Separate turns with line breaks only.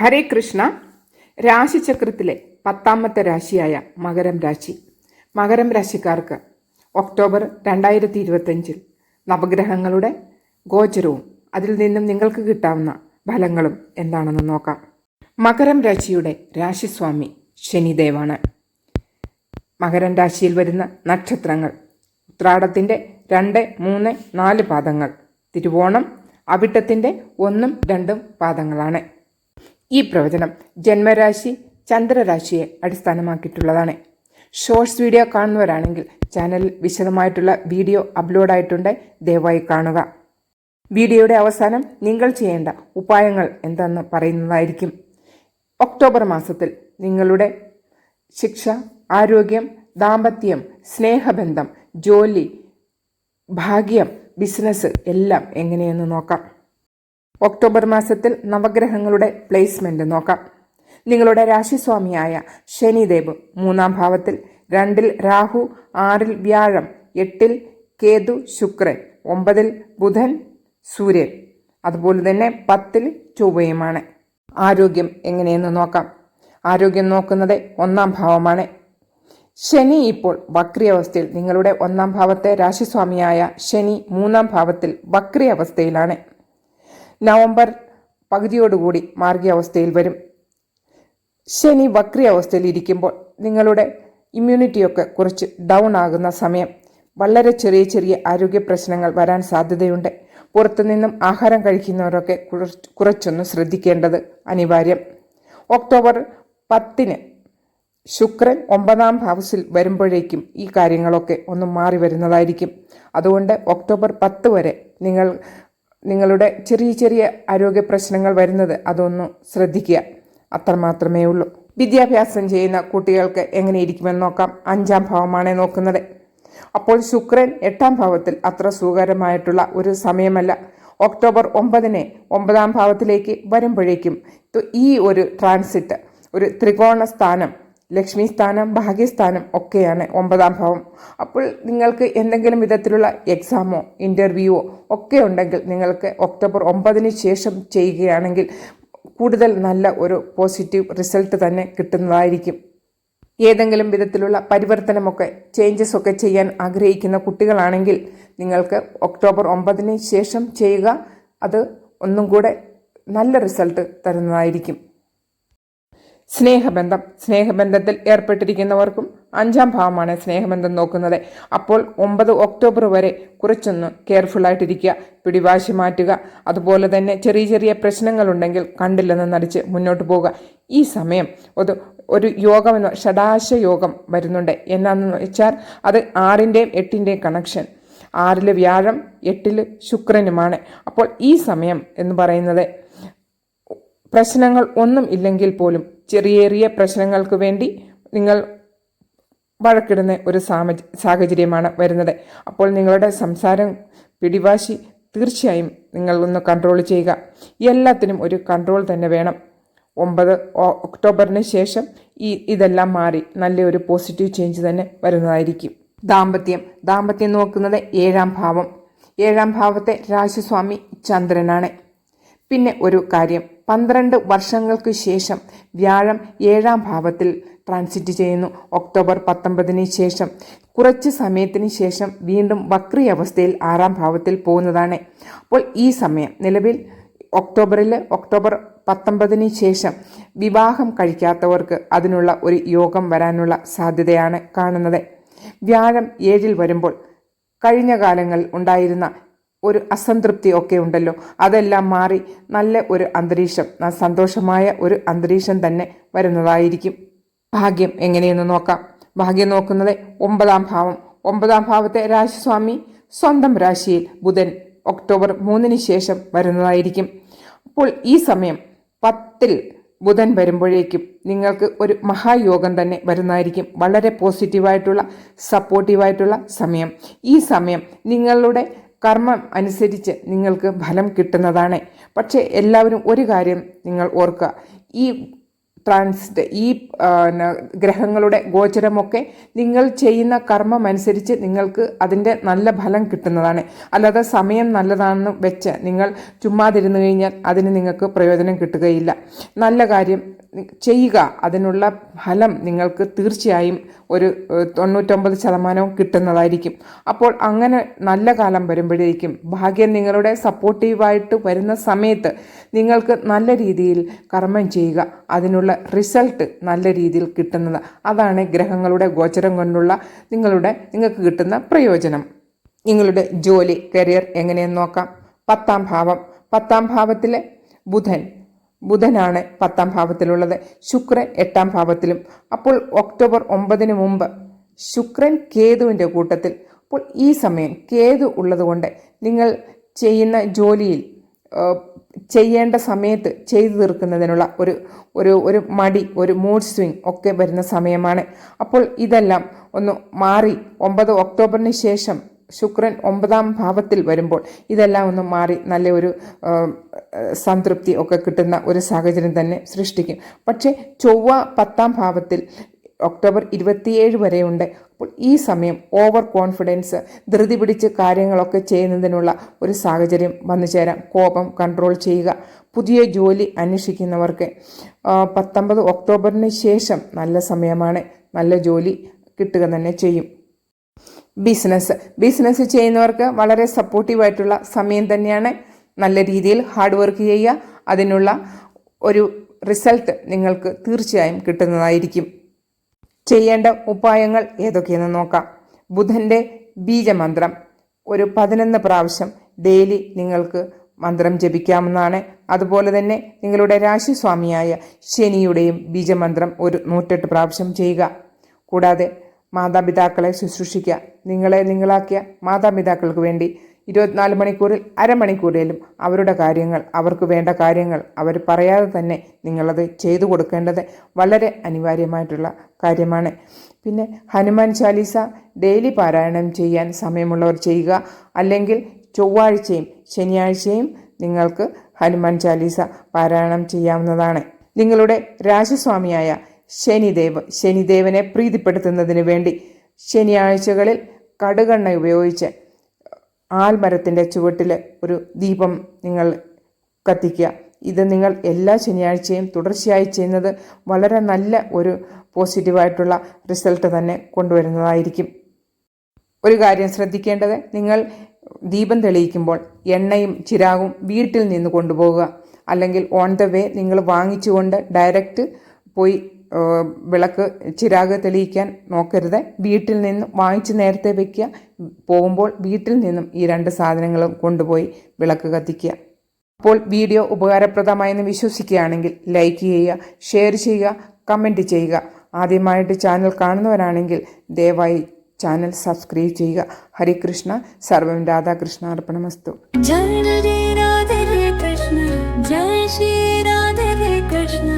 ഹരേ കൃഷ്ണ. രാശിചക്രത്തിലെ പത്താമത്തെ രാശിയായ മകരം രാശി. മകരം രാശിക്കാർക്ക് ഒക്ടോബർ രണ്ടായിരത്തി ഇരുപത്തഞ്ചിൽ നവഗ്രഹങ്ങളുടെ ഗോചരവും അതിൽ നിന്നും നിങ്ങൾക്ക് കിട്ടാവുന്ന ഫലങ്ങളും എന്താണെന്ന് നോക്കാം. മകരം രാശിയുടെ രാശിസ്വാമി ശനിദേവാണ്. മകരം രാശിയിൽ വരുന്ന നക്ഷത്രങ്ങൾ ഉത്രാടത്തിന്റെ രണ്ട് മൂന്ന് നാല് പാദങ്ങൾ തിരുവോണം അവിട്ടത്തിന്റെ ഒന്നും രണ്ടും പാദങ്ങളാണ്. ഈ പ്രവചനം ജന്മരാശി ചന്ദ്രരാശിയെ അടിസ്ഥാനമാക്കിയിട്ടുള്ളതാണ്. ഷോർട്സ് വീഡിയോ കാണുന്നവരാണെങ്കിൽ ചാനലിൽ വിശദമായിട്ടുള്ള വീഡിയോ അപ്ലോഡ് ആയിട്ടുണ്ട്. ദയവായി കാണുക. വീഡിയോയുടെ അവസാനം നിങ്ങൾ ചെയ്യേണ്ട ഉപായങ്ങൾ എന്തെന്ന് പറയുന്നതായിരിക്കും. ഒക്ടോബർ മാസത്തിൽ നിങ്ങളുടെ ശിക്ഷ ആരോഗ്യം ദാമ്പത്യം സ്നേഹബന്ധം ജോലി ഭാഗ്യം ബിസിനസ് എല്ലാം എങ്ങനെയെന്ന് നോക്കാം. ഒക്ടോബർ മാസത്തിൽ നവഗ്രഹങ്ങളുടെ പ്ലേസ്മെന്റ് നോക്കാം. നിങ്ങളുടെ രാശിസ്വാമിയായ ശനിദേവ് മൂന്നാം ഭാവത്തിൽ രണ്ടിൽ രാഹു ആറിൽ വ്യാഴം എട്ടിൽ കേതു ശുക്രൻ ഒമ്പതിൽ ബുധൻ സൂര്യൻ. അതുപോലെ തന്നെ പത്തിൽ ചൊവ്വയുമാണ്. ആരോഗ്യം എങ്ങനെയെന്ന് നോക്കാം. ആരോഗ്യം നോക്കുന്നത് ഒന്നാം ഭാവമാണ്. ശനി ഇപ്പോൾ വക്രി അവസ്ഥയിൽ നിങ്ങളുടെ ഒന്നാം ഭാവത്തെ രാശിസ്വാമിയായ ശനി മൂന്നാം ഭാവത്തിൽ വക്രി അവസ്ഥയിലാണ് നവംബർ പകുതിയോടുകൂടി മാർഗീയാവസ്ഥയിൽ വരും. ശനി വക്രി അവസ്ഥയിൽ ഇരിക്കുമ്പോൾ നിങ്ങളുടെ ഇമ്മ്യൂണിറ്റിയൊക്കെ കുറച്ച് ഡൗൺ ആകുന്ന സമയം. വളരെ ചെറിയ ചെറിയ ആരോഗ്യ പ്രശ്നങ്ങൾ വരാൻ സാധ്യതയുണ്ട്. പുറത്തുനിന്നും ആഹാരം കഴിക്കുന്നവരൊക്കെ കുറച്ചൊന്ന് ശ്രദ്ധിക്കേണ്ടത് അനിവാര്യം. ഒക്ടോബർ പത്തിന് ശുക്രൻ ഒമ്പതാം ഹൗസിൽ വരുമ്പോഴേക്കും ഈ കാര്യങ്ങളൊക്കെ ഒന്ന് മാറി വരുന്നതായിരിക്കും. അതുകൊണ്ട് ഒക്ടോബർ പത്ത് വരെ നിങ്ങൾ നിങ്ങളുടെ ചെറിയ ചെറിയ ആരോഗ്യ പ്രശ്നങ്ങൾ വരുന്നത് അതൊന്ന് ശ്രദ്ധിക്കുക. അത്രമാത്രമേ ഉള്ളൂ. വിദ്യാഭ്യാസം ചെയ്യുന്ന കുട്ടികൾക്ക് എങ്ങനെ ഇരിക്കുമെന്ന് നോക്കാം. അഞ്ചാം ഭാവമാണ് നോക്കുന്നത്. അപ്പോൾ ശുക്രൻ എട്ടാം ഭാവത്തിൽ അത്ര സുഖകരമായിട്ടുള്ള ഒരു സമയമല്ല. ഒക്ടോബർ ഒമ്പതിന് ഒമ്പതാം ഭാവത്തിലേക്ക് വരുമ്പോഴേക്കും ഈ ഒരു ട്രാൻസിറ്റ് ഒരു ത്രികോണ സ്ഥാനം ലക്ഷ്മി സ്ഥാനം ഭാഗ്യസ്ഥാനം ഒക്കെയാണ് ഒമ്പതാം ഭാവം. അപ്പോൾ നിങ്ങൾക്ക് എന്തെങ്കിലും വിധത്തിലുള്ള എക്സാമോ ഇന്റർവ്യൂവോ ഒക്കെ ഉണ്ടെങ്കിൽ നിങ്ങൾക്ക് ഒക്ടോബർ ഒമ്പതിന് ശേഷം ചെയ്യുകയാണെങ്കിൽ കൂടുതൽ നല്ല ഒരു പോസിറ്റീവ് റിസൾട്ട് തന്നെ കിട്ടുന്നതായിരിക്കും. ഏതെങ്കിലും വിധത്തിലുള്ള പരിവർത്തനമൊക്കെ ചേഞ്ചസ് ഒക്കെ ചെയ്യാൻ ആഗ്രഹിക്കുന്ന കുട്ടികളാണെങ്കിൽ നിങ്ങൾക്ക് ഒക്ടോബർ ഒമ്പതിന് ശേഷം ചെയ്യുക. അത് ഒന്നും കൂടെ നല്ല റിസൾട്ട് തരുന്നതായിരിക്കും. സ്നേഹബന്ധം. സ്നേഹബന്ധത്തിൽ ഏർപ്പെട്ടിരിക്കുന്നവർക്കും അഞ്ചാം ഭാവമാണ് സ്നേഹബന്ധം നോക്കുന്നത്. അപ്പോൾ ഒമ്പത് ഒക്ടോബർ വരെ കുറച്ചൊന്ന് കെയർഫുൾ ആയിട്ടിരിക്കുക പിടിവാശി മാറ്റുക. അതുപോലെ തന്നെ ചെറിയ ചെറിയ പ്രശ്നങ്ങളുണ്ടെങ്കിൽ കണ്ടില്ലെന്ന് നടിച്ച് മുന്നോട്ട് പോവുക. ഈ സമയം ഒരു ഒരു യോഗമെന്ന് ഷടാശ യോഗം വരുന്നുണ്ട്. എന്നാന്ന് വെച്ചാൽ അത് ആറിന്റെയും എട്ടിന്റെയും കണക്ഷൻ ആറിൽ വ്യാഴം എട്ടിൽ ശുക്രനുമാണ്. അപ്പോൾ ഈ സമയം എന്ന് പറയുന്നത് പ്രശ്നങ്ങൾ ഒന്നും ഇല്ലെങ്കിൽ പോലും ചെറിയേറിയ ചെറിയ പ്രശ്നങ്ങൾക്ക് വേണ്ടി നിങ്ങൾ വഴക്കിടുന്ന ഒരു സാഹചര്യമാണ് വരുന്നത്. അപ്പോൾ നിങ്ങളുടെ സംസാരം പിടിവാശി തീർച്ചയായും നിങ്ങൾ ഒന്ന് കൺട്രോൾ ചെയ്യുക. എല്ലാത്തിനും ഒരു കൺട്രോൾ തന്നെ വേണം. ഒമ്പത് ഒക്ടോബറിന് ശേഷം ഈ ഇതെല്ലാം മാറി നല്ലൊരു പോസിറ്റീവ് ചേഞ്ച് തന്നെ വരുന്നതായിരിക്കും. ദാമ്പത്യം. ദാമ്പത്യം നോക്കുന്നത് ഏഴാം ഭാവം. ഏഴാം ഭാവത്തെ രാശിസ്വാമി ചന്ദ്രനാണ്. പിന്നെ ഒരു കാര്യം. പന്ത്രണ്ട് വർഷങ്ങൾക്ക് ശേഷം വ്യാഴം ഏഴാം ഭാവത്തിൽ ട്രാൻസിറ്റ് ചെയ്യുന്നു. ഒക്ടോബർ പത്തൊമ്പതിന് ശേഷം കുറച്ച് സമയത്തിന് ശേഷം വീണ്ടും വക്രി അവസ്ഥയിൽ ആറാം ഭാവത്തിൽ പോകുന്നതാണ്. അപ്പോൾ ഈ സമയം നിലവിൽ ഒക്ടോബറിൽ ഒക്ടോബർ പത്തൊമ്പതിന് ശേഷം വിവാഹം കഴിക്കാത്തവർക്ക് അതിനുള്ള ഒരു യോഗം വരാനുള്ള സാധ്യതയാണ് കാണുന്നത്. വ്യാഴം ഏഴിൽ വരുമ്പോൾ കഴിഞ്ഞ കാലങ്ങളിൽ ഉണ്ടായിരുന്ന ഒരു അസംതൃപ്തി ഒക്കെ ഉണ്ടല്ലോ. അതെല്ലാം മാറി നല്ല ഒരു അന്തരീക്ഷം സന്തോഷമായ ഒരു അന്തരീക്ഷം തന്നെ വരുന്നതായിരിക്കും. ഭാഗ്യം എങ്ങനെയെന്ന് നോക്കാം. ഭാഗ്യം നോക്കുന്നത് ഒമ്പതാം ഭാവം. ഒമ്പതാം ഭാവത്തെ രാശിസ്വാമി സ്വന്തം രാശിയിൽ ബുധൻ ഒക്ടോബർ മൂന്നിന് ശേഷം വരുന്നതായിരിക്കും. അപ്പോൾ ഈ സമയം പത്തിൽ ബുധൻ വരുമ്പോഴേക്കും നിങ്ങൾക്ക് ഒരു മഹായോഗം തന്നെ വരുന്നതായിരിക്കും. വളരെ പോസിറ്റീവായിട്ടുള്ള സപ്പോർട്ടീവായിട്ടുള്ള സമയം. ഈ സമയം നിങ്ങളുടെ കർമ്മം അനുസരിച്ച് നിങ്ങൾക്ക് ഫലം കിട്ടുന്നതാണ്. പക്ഷേ എല്ലാവരും ഒരു കാര്യം നിങ്ങൾ ഓർക്കുക. ഈ ട്രാൻസിറ്റ് ഈ ഗ്രഹങ്ങളുടെ ഗോചരമൊക്കെ നിങ്ങൾ ചെയ്യുന്ന കർമ്മം അനുസരിച്ച് നിങ്ങൾക്ക് അതിന്റെ നല്ല ഫലം കിട്ടുന്നതാണ്. അല്ലാതെ സമയം നല്ലതാണെന്ന് വെച്ച് നിങ്ങൾ ചുമ്മാതിരുന്നു കഴിഞ്ഞാൽ അതിന് നിങ്ങൾക്ക് പ്രയോജനം കിട്ടുകയില്ല. നല്ല കാര്യം ചെയ്യുക. അതിനുള്ള ഫലം നിങ്ങൾക്ക് തീർച്ചയായും ഒരു തൊണ്ണൂറ്റൊമ്പത് ശതമാനവും കിട്ടുന്നതായിരിക്കും. അപ്പോൾ അങ്ങനെ നല്ല കാലം വരുമ്പോഴേക്കും ഭാഗ്യം നിങ്ങളുടെ സപ്പോർട്ടീവായിട്ട് വരുന്ന സമയത്ത് നിങ്ങൾക്ക് നല്ല രീതിയിൽ കർമ്മം ചെയ്യുക. അതിനുള്ള റിസൾട്ട് നല്ല രീതിയിൽ കിട്ടുന്നത്. അതാണ് ഗ്രഹങ്ങളുടെ ഗോചരം കൊണ്ടുള്ള നിങ്ങളുടെ നിങ്ങൾക്ക് കിട്ടുന്ന പ്രയോജനം. നിങ്ങളുടെ ജോലി കരിയർ എങ്ങനെയെന്ന് നോക്കാം. പത്താം ഭാവം. പത്താം ഭാവത്തിലെ ബുധൻ. ബുധനാണ് പത്താം ഭാവത്തിലുള്ളത്. ശുക്രൻ എട്ടാം ഭാവത്തിലും. അപ്പോൾ ഒക്ടോബർ ഒമ്പതിന് മുമ്പ് ശുക്രൻ കേതുവിന്റെ കൂട്ടത്തിൽ. അപ്പോൾ ഈ സമയം കേതു ഉള്ളതുകൊണ്ട് നിങ്ങൾ ചെയ്യുന്ന ജോലിയിൽ ചെയ്യേണ്ട സമയത്ത് ചെയ്തു തീർക്കുന്നതിനുള്ള ഒരു ഒരു ഒരു മടി ഒരു മൂഡ് സ്വിങ് ഒക്കെ വരുന്ന സമയമാണ്. അപ്പോൾ ഇതെല്ലാം ഒന്ന് മാറി ഒമ്പത് ഒക്ടോബറിന് ശേഷം ശുക്രൻ ഒമ്പതാം ഭാവത്തിൽ വരുമ്പോൾ ഇതെല്ലാം ഒന്ന് മാറി നല്ല ഒരു സംതൃപ്തി ഒക്കെ കിട്ടുന്ന ഒരു സാഹചര്യം തന്നെ സൃഷ്ടിക്കും. പക്ഷേ ചൊവ്വ പത്താം ഭാവത്തിൽ ഒക്ടോബർ ഇരുപത്തിയേഴ് വരെയുണ്ട്. അപ്പോൾ ഈ സമയം ഓവർ കോൺഫിഡൻസ് ധൃതി പിടിച്ച് കാര്യങ്ങളൊക്കെ ചെയ്യുന്നതിനുള്ള ഒരു സാഹചര്യം വന്നു ചേരാം. കോപം കൺട്രോൾ ചെയ്യുക പുതിയ ജോലി അന്വേഷിക്കുന്നവർക്ക് പത്തൊമ്പത് ഒക്ടോബറിന് ശേഷം നല്ല സമയമാണ് നല്ല ജോലി കിട്ടുക തന്നെ ചെയ്യും. ബിസിനസ് ബിസിനസ് ചെയ്യുന്നവർക്ക് വളരെ സപ്പോർട്ടീവായിട്ടുള്ള സമയം തന്നെയാണ്. നല്ല രീതിയിൽ ഹാർഡ് വർക്ക് ചെയ്യുക. അതിനുള്ള ഒരു റിസൾട്ട് നിങ്ങൾക്ക് തീർച്ചയായും കിട്ടുന്നതായിരിക്കും. ചെയ്യേണ്ട ഉപായങ്ങൾ ഏതൊക്കെയെന്ന് നോക്കാം. ബുധന്റെ ബീജമന്ത്രം. ഒരു പതിനൊന്ന് പ്രാവശ്യം ഡെയിലി നിങ്ങൾക്ക് മന്ത്രം ജപിക്കാമെന്നാണ് അതുപോലെ തന്നെ നിങ്ങളുടെ രാശിസ്വാമിയായ ശനിയുടെയും ബീജമന്ത്രം ഒരു നൂറ്റെട്ട് പ്രാവശ്യം ചെയ്യുക. കൂടാതെ മാതാപിതാക്കളെ ശുശ്രൂഷിക്കുക നിങ്ങളെ നിങ്ങളാക്കിയ മാതാപിതാക്കൾക്ക് വേണ്ടി ഇരുപത്തിനാല് മണിക്കൂറിൽ അരമണിക്കൂറിലും അവരുടെ കാര്യങ്ങൾ അവർക്ക് വേണ്ട കാര്യങ്ങൾ അവർ പറയാതെ തന്നെ നിങ്ങളത് ചെയ്തു കൊടുക്കേണ്ടത് വളരെ അനിവാര്യമായിട്ടുള്ള കാര്യമാണ്. പിന്നെ ഹനുമാൻ ചാലീസ ഡെയിലി പാരായണം ചെയ്യാൻ സമയമുള്ളവർ ചെയ്യുക. അല്ലെങ്കിൽ ചൊവ്വാഴ്ചയും ശനിയാഴ്ചയും നിങ്ങൾക്ക് ഹനുമാൻ ചാലീസ പാരായണം ചെയ്യാവുന്നതാണ്. നിങ്ങളുടെ രാശസ്വാമിയായ ശനിദേവ് ശനിദേവനെ പ്രീതിപ്പെടുത്തുന്നതിന് വേണ്ടി ശനിയാഴ്ചകളിൽ കടുകണ്ണ ഉപയോഗിച്ച് ആൽമരത്തിന്റെ ചുവട്ടിൽ ഒരു ദീപം നിങ്ങൾ കത്തിക്കുക. ഇത് നിങ്ങൾ എല്ലാ ശനിയാഴ്ചയും തുടർച്ചയായി ചെയ്യുന്നത് വളരെ നല്ല ഒരു പോസിറ്റീവായിട്ടുള്ള റിസൾട്ട് തന്നെ കൊണ്ടുവരുന്നതായിരിക്കും. ഒരു കാര്യം ശ്രദ്ധിക്കേണ്ടത് നിങ്ങൾ ദീപം തെളിയിക്കുമ്പോൾ എണ്ണയും ചിരാകും വീട്ടിൽ നിന്ന് കൊണ്ടുപോകുക അല്ലെങ്കിൽ ഓൺ ദ വേ നിങ്ങൾ വാങ്ങിച്ചുകൊണ്ട് ഡയറക്റ്റ് പോയി വിളക്ക് ചിരാഗ് തെളിയിക്കാൻ നോക്കരുത്. വീട്ടിൽ നിന്നും വാങ്ങിച്ച് നേരത്തെ വയ്ക്കുക പോകുമ്പോൾ വീട്ടിൽ നിന്നും ഈ രണ്ട് സാധനങ്ങളും കൊണ്ടുപോയി വിളക്ക് കത്തിക്കുക. അപ്പോൾ വീഡിയോ ഉപകാരപ്രദമായെന്ന് വിശ്വസിക്കുകയാണെങ്കിൽ ലൈക്ക് ചെയ്യുക ഷെയർ ചെയ്യുക കമന്റ് ചെയ്യുക. ആദ്യമായിട്ട് ചാനൽ കാണുന്നവരാണെങ്കിൽ ദയവായി ചാനൽ സബ്സ്ക്രൈബ് ചെയ്യുക. ഹരികൃഷ്ണ സർവം രാധാകൃഷ്ണ അർപ്പണമസ്തു.
ജയ ശ്രീ രാധ കൃഷ്ണ.